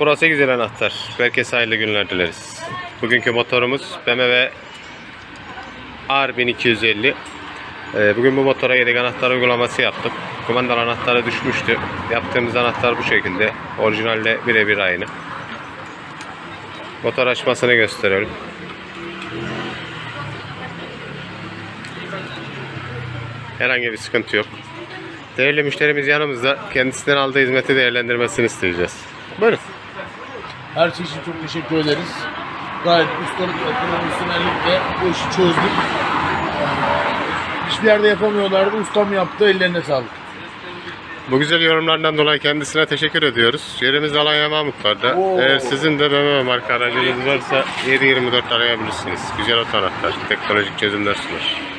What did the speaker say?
Burası güzel anahtar. Herkese hayırlı günler dileriz. Bugünkü motorumuz BMW R1250. Ee, Bugün bu motora yedek anahtar uygulaması yaptık. Kumandalı anahtarı düşmüştü. Yaptığımız anahtar bu şekilde. Orijinalle birebir aynı. Motor açmasını gösterelim. Herhangi bir sıkıntı yok. Değerli müşterimiz yanımızda. Kendisinden aldığı hizmeti değerlendirmesini isteyeceğiz. Buyurun. Her şey için çok teşekkür ederiz. Gayet ustalık ve profesyonellikle bu işi çözdük. Hiçbir yerde yapamıyorlardı. Ustam yaptı. Ellerine sağlık. Bu güzel yorumlardan dolayı kendisine teşekkür ediyoruz. Yerimiz Alanya Mahmutlar'da. Oo. Eğer sizin de BMW marka aracınız varsa 724 arayabilirsiniz. Güzel oto anahtar, teknolojik çözümler sunar.